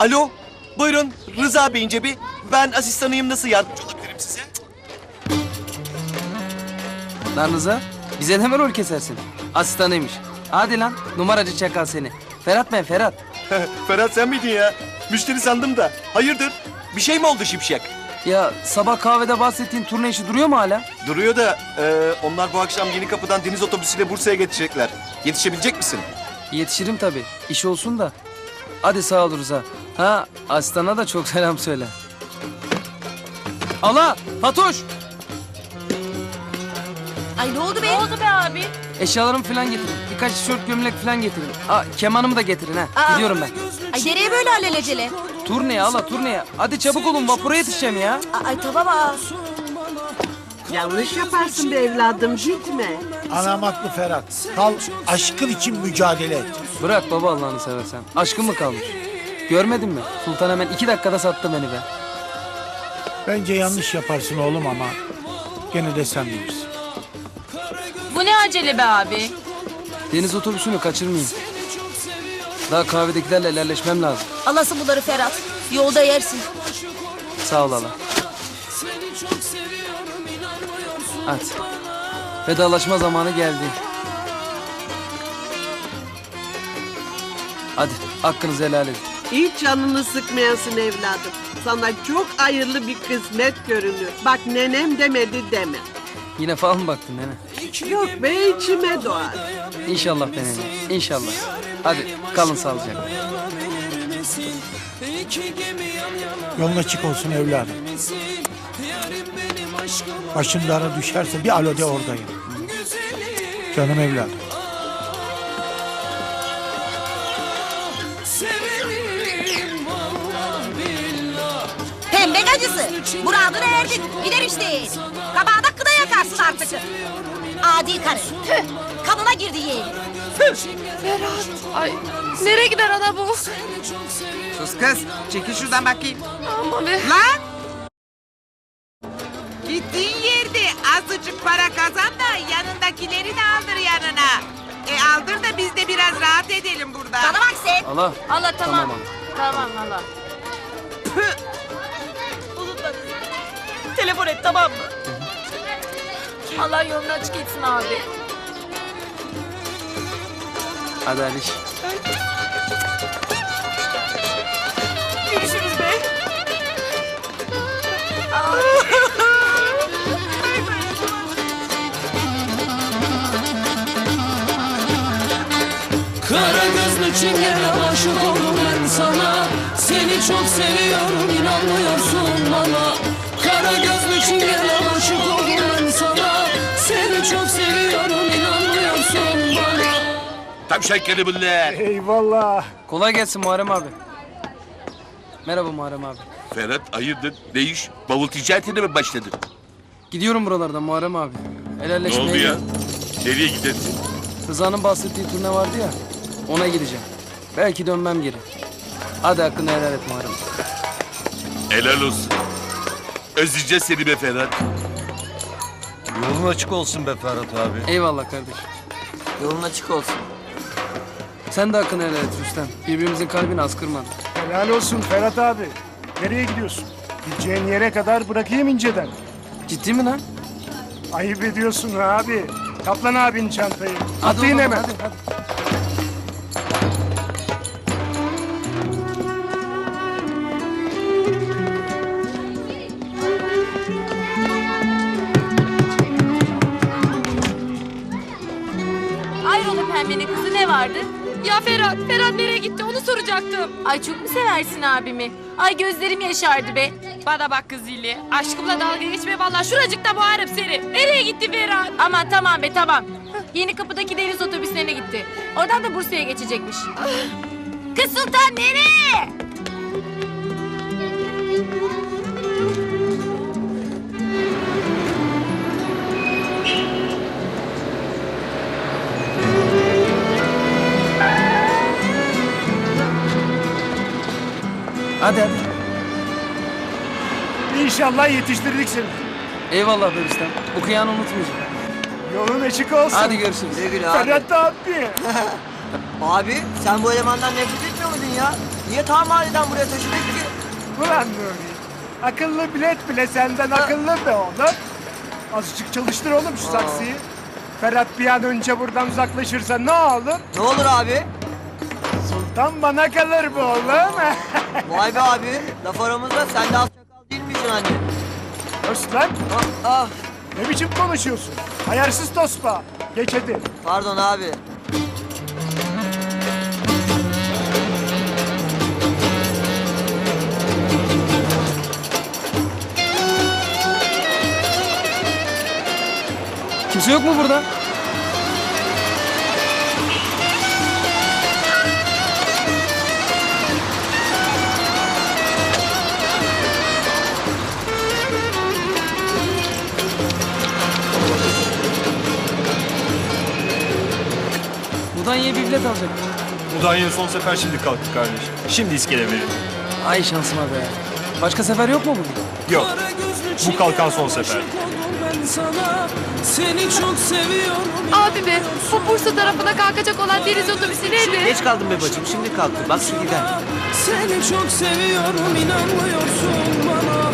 Alo, buyurun Rıza Bey'in cebi. Ben asistanıyım nasıl yardımcı olabilirim size? Lan Rıza, bize mi rol kesersin? Asistanıymış. Hadi lan, numaracı çakal seni. Ferhat ben, Ferhat. Ferhat sen miydin ya? Müşteri sandım da. Hayırdır? Bir şey mi oldu Şipşak? Ya sabah kahvede bahsettiğin turne işi duruyor mu hala? Duruyor da e, onlar bu akşam yeni kapıdan deniz otobüsüyle Bursa'ya geçecekler. Yetişebilecek misin? Yetişirim tabii, iş olsun da. Hadi sağ ol Rıza. Ha, asistana da çok selam söyle. Allah, Fatoş! Ay ne oldu be? Ne oldu be abi? Eşyalarımı falan getirin. Birkaç tişört gömlek falan getirin. Aa, kemanımı da getirin ha. Aa. Gidiyorum ben. Ay nereye böyle alelacele? Turneye ala turneye. Hadi çabuk olun vapura yetişeceğim ya. Ay tamam aa. Yanlış yaparsın be evladım gitme. Anam haklı Ferhat. Kal aşkın için mücadele et. Bırak baba Allah'ını seversen. Aşkın mı kalmış? Görmedin mi? Sultan hemen iki dakikada sattı beni be. Bence yanlış yaparsın oğlum ama gene de sen bilirsin. Bu ne acele be abi? Deniz otobüsünü kaçırmayayım. Daha kahvedekilerle helalleşmem lazım. Alasın bunları Ferhat. Yolda yersin. Sağ ol hala. Hadi. Vedalaşma zamanı geldi. Hadi hakkınızı helal edin. Hiç canını sıkmayasın evladım. Sana çok hayırlı bir kısmet görünüyor. Bak nenem demedi deme. Yine falan mı baktın nene? Yok be içime doğar. İnşallah be nene. İnşallah. Hadi kalın sağlıcakla. Yolun açık olsun evladım. Başın dara düşerse bir alo de oradayım. Canım evladım. Pembe gacısı. Muradına erdin. Gider işte. Kabağda kına yakarsın artık. Adi karı. Tüh. Kanına girdi yeğenim. Ay nereye gider ana bu? Sus kız. Çekil şuradan bakayım. Ama be. Lan! Gittiğin yerde azıcık para kazan da yanındakileri de aldır yanına. E aldır da biz de biraz rahat edelim burada. Bana bak sen. Allah. Allah tamam. Tamam Tamam Allah. Telefon et tamam mı? Allah yolunu açık etsin abi. Hadi Aliş. Görüşürüz be. Kara gözlü çingene aşık oldum ben sana Seni çok seviyorum inanmıyorsun bana Kara gözlü çingene aşık oldum ben sana Seni çok seviyorum Tavşan kedi bunlar. Eyvallah. Kolay gelsin Muharrem abi. Merhaba Muharrem abi. Ferhat hayırdır? Ne iş? Bavul ticaretine mi başladın? Gidiyorum buralardan Muharrem abi. Ne Helalleşmeye oldu ya? geldim. Nereye gidersin? Rıza'nın bahsettiği turne vardı ya. Ona gideceğim. Belki dönmem geri. Hadi hakkını helal et Muharrem. Helal olsun. Özleyeceğiz seni be Ferhat. Yolun açık olsun be Ferhat abi. Eyvallah kardeşim. Yolun açık olsun. Sen de hakkını helal et Rüstem. Birbirimizin kalbini az kırmadık. Helal olsun Ferhat abi. Nereye gidiyorsun? Gideceğin yere kadar bırakayım inceden. Ciddi mi lan? Ayıp ediyorsun abi. Kaplan abinin çantayı. Hadi Atlayın oğlum, hemen. Hadi, hadi. Pembenin kızı ne vardı? Ya Ferhat, Ferhat nereye gitti onu soracaktım. Ay çok mu seversin abimi? Ay gözlerim yaşardı be. Bana bak kız Zilli. Aşkımla dalga geçme vallahi şuracıkta boğarım seni. Nereye gitti Ferhat? Aman tamam be tamam. Yeni kapıdaki deniz otobüslerine gitti. Oradan da Bursa'ya geçecekmiş. Kız Sultan nereye? Hadi hadi. İnşallah yetiştirdik seni. Eyvallah be Rüstem. Bu kıyanı unutmayacağım. Yolun açık olsun. Hadi görüşürüz. Ferhat abi. Abi sen bu elemandan nefret etmiyor muydun ya? Niye tam mahalleden buraya taşıdık ki? Ulan Nuri. Akıllı bilet bile senden akıllı be oğlum. Azıcık çalıştır oğlum şu saksıyı. Ferhat bir an önce buradan uzaklaşırsa ne olur? Ne olur abi? Sultan bana kalır bu oğlum. Vay be abi. Laf aramızda sen de az çakal değil miydin hani? Örs lan. Ah Ne biçim konuşuyorsun? Ayarsız tospa. Geç hadi. pardon abi. Kimse yok mu burada? Mudanya'ya bir bilet alacak. Mudanya son sefer şimdi kalktı kardeş. Şimdi iskele verin. Ay şansıma be. Başka sefer yok mu bugün? Yok. Bu kalkan son sefer. Ben sana seni çok seviyorum. Abi be bu Bursa tarafına kalkacak olan deniz otobüsü neydi? Geç kaldım be bacım şimdi kalktı. Bak şimdi gider. Seni çok seviyorum inanmıyorsun bana